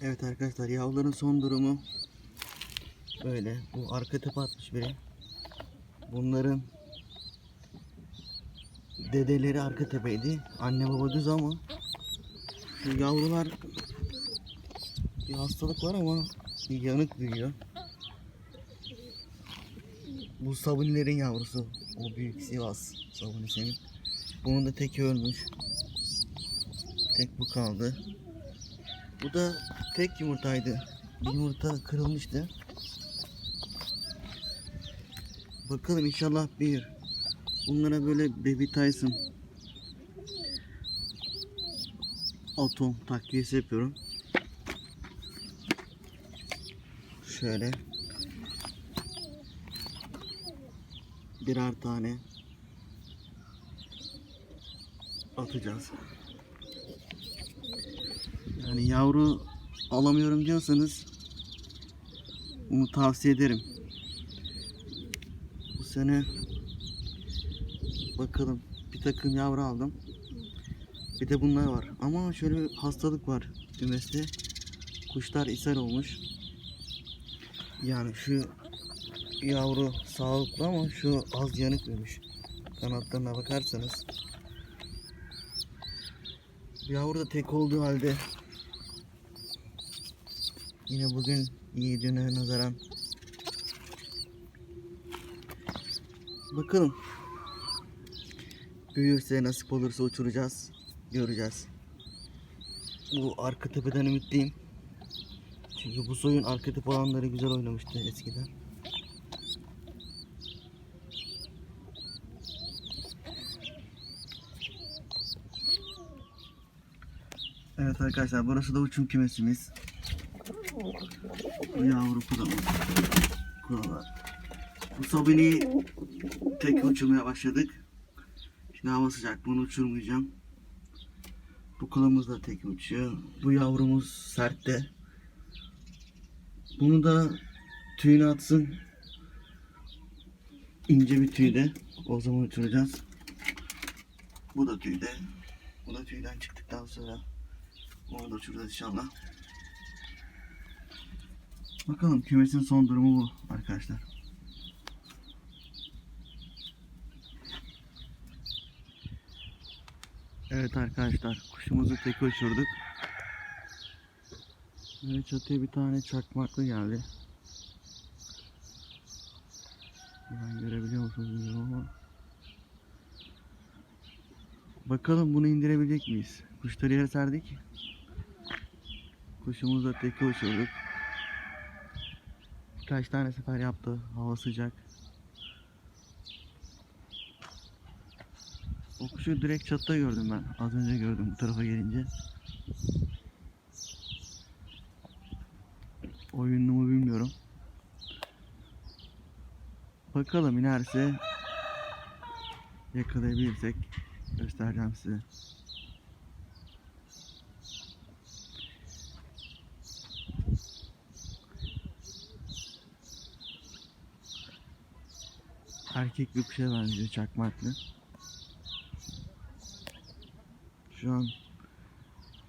Evet arkadaşlar yavruların son durumu böyle. Bu arka tepe atmış biri. Bunların dedeleri arka tepeydi. Anne baba düz ama şu yavrular bir hastalık var ama bir yanık büyüyor. Bu sabunilerin yavrusu. O büyük Sivas sabunisinin. Bunun da teki ölmüş. Tek bu kaldı. Bu da tek yumurtaydı. Bir yumurta kırılmıştı. Bakalım inşallah bir. Bunlara böyle Baby Tyson atom takviyesi yapıyorum. Şöyle birer tane atacağız. Yani yavru alamıyorum diyorsanız bunu tavsiye ederim. Bu sene bakalım bir takım yavru aldım. Bir de bunlar var. Ama şöyle bir hastalık var kümeste. Kuşlar ishal olmuş. Yani şu yavru sağlıklı ama şu az yanık büyümüş. Kanatlarına bakarsanız. Yavru da tek olduğu halde yine bugün iyi düne nazaran. Bakalım. Büyürse nasip olursa uçuracağız göreceğiz. Bu arka tepeden ümitliyim. Çünkü bu soyun arka tepe olanları güzel oynamıştı eskiden. Evet arkadaşlar burası da uçum kümesimiz. Bu yavru kudalar. Kudalar. Bu sabini tek uçurmaya başladık. Şimdi hava sıcak bunu uçurmayacağım. Bu kulağımız da tek uçuyor. Bu yavrumuz sertte. Bunu da tüyünü atsın. İnce bir tüyde. O zaman uçuracağız. Bu da tüyde. Bu da tüyden çıktıktan sonra onu da uçuracağız inşallah. Bakalım kümesin son durumu bu arkadaşlar. Evet arkadaşlar kuşumuzu tek uçurduk. Böyle çatıya bir tane çakmaklı geldi. Ben görebiliyor musunuz bilmiyorum ama. Bakalım bunu indirebilecek miyiz? Kuşları yere serdik. Kuşumuzu da teke uçurduk. Birkaç tane sefer yaptı. Hava sıcak. O kuşu direkt çatıda gördüm ben. Az önce gördüm bu tarafa gelince. Oyunlu mu bilmiyorum. Bakalım inerse yakalayabilirsek göstereceğim size. Erkek bir kuşa benziyor çakmaklı. Şu an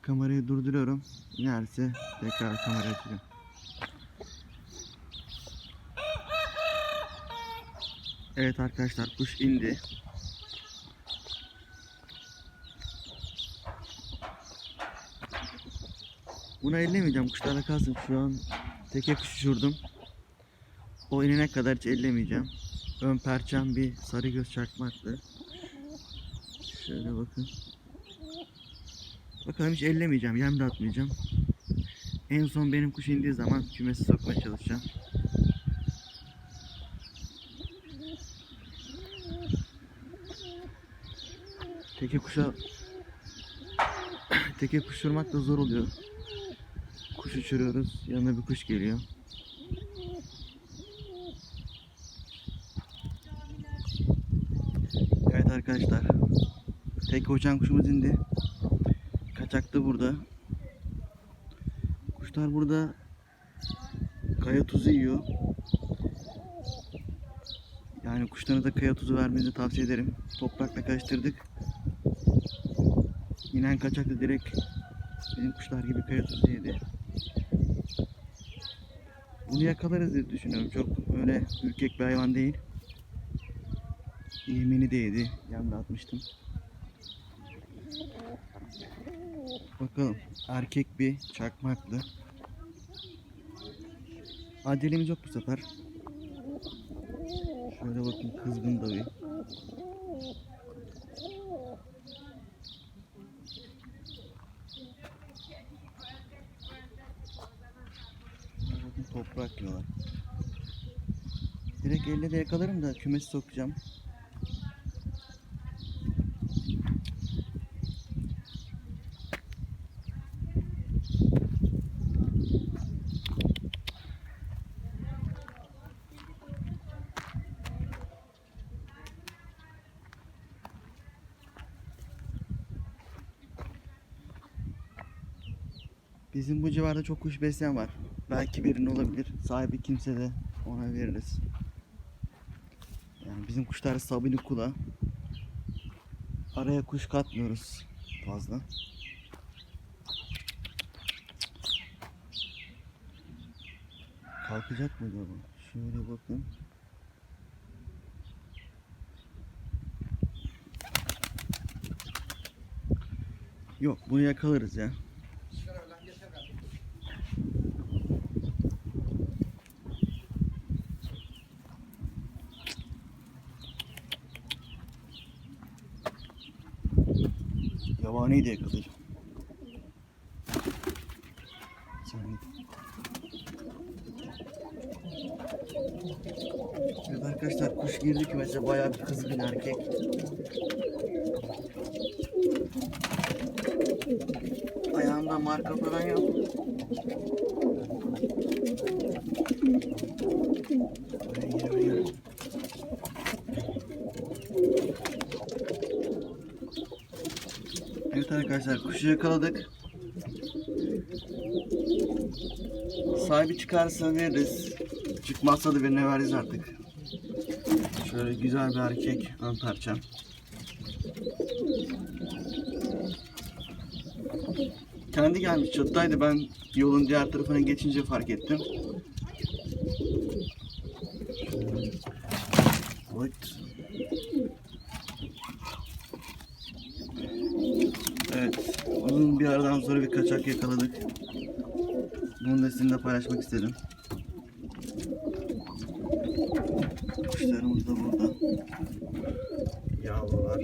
kamerayı durduruyorum. İnerse tekrar kamera açacağım. Evet arkadaşlar kuş indi. Bunu ellemeyeceğim kuşlarla kalsın. Şu an teke kuş uçurdum. O inene kadar hiç ellemeyeceğim. Ön perçem bir sarı göz çakmaklı. Şöyle bakın. Bakalım hiç ellemeyeceğim. Yem de atmayacağım. En son benim kuş indiği zaman kümesi sokmaya çalışacağım. Teke kuşa teke kuş uçurmak da zor oluyor. Kuş uçuruyoruz. Yanına bir kuş geliyor. Evet arkadaşlar. Tek uçan kuşumuz indi. Kaçakta burada. Kuşlar burada kaya tuzu yiyor. Yani kuşlara da kaya tuzu vermenizi tavsiye ederim. Toprakla karıştırdık. İnen kaçak da direkt bizim kuşlar gibi kaya tuzu yedi. Bunu yakalarız diye düşünüyorum. Çok öyle ürkek bir hayvan değil. Yemini değdi. Yemle atmıştım. Bakalım. Erkek bir çakmaklı. Acelemiz yok bu sefer. Şöyle bakın kızgın da bir. Bakın toprak yiyorlar. Direkt elle de yakalarım da kümesi sokacağım. Bizim bu civarda çok kuş besleyen var. Belki birinin olabilir. Sahibi kimse de ona veririz. Yani bizim kuşlar sabini kula. Araya kuş katmıyoruz fazla. Kalkacak mı acaba? Şöyle bakın. Yok bunu yakalarız ya. Yabani de yakalayacağım. Evet arkadaşlar kuş girdi ki mesela bayağı bir kızgın erkek. Ayağında marka falan yok. Buraya Evet arkadaşlar kuşu yakaladık. Sahibi çıkarsa veririz. Çıkmazsa da birine veririz artık. Şöyle güzel bir erkek ön parça. Kendi gelmiş çatıdaydı ben yolun diğer tarafına geçince fark ettim. Evet. Bir aradan sonra bir kaçak yakaladık. Bunu da sizinle paylaşmak istedim. Kuşlarımız da burada. Yavrular.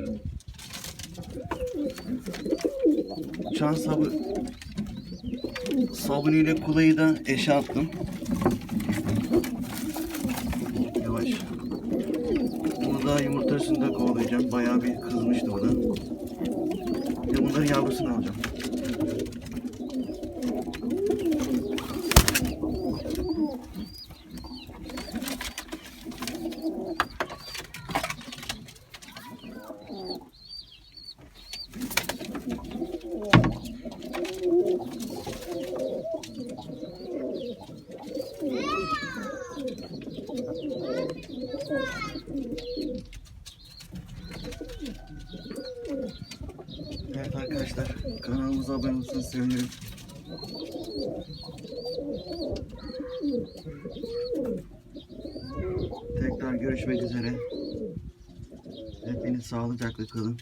Çan sabı sabuniyle kulayı da eşe attım. Yavaş. Bunu da yumurta üstünde kovalayacağım. Bayağı bir kızmıştı bu da. Bunların yavrusunu alacağım. Evet arkadaşlar kanalımıza sevinirim. Tekrar görüşmek üzere. Hepiniz sağlıcakla kalın.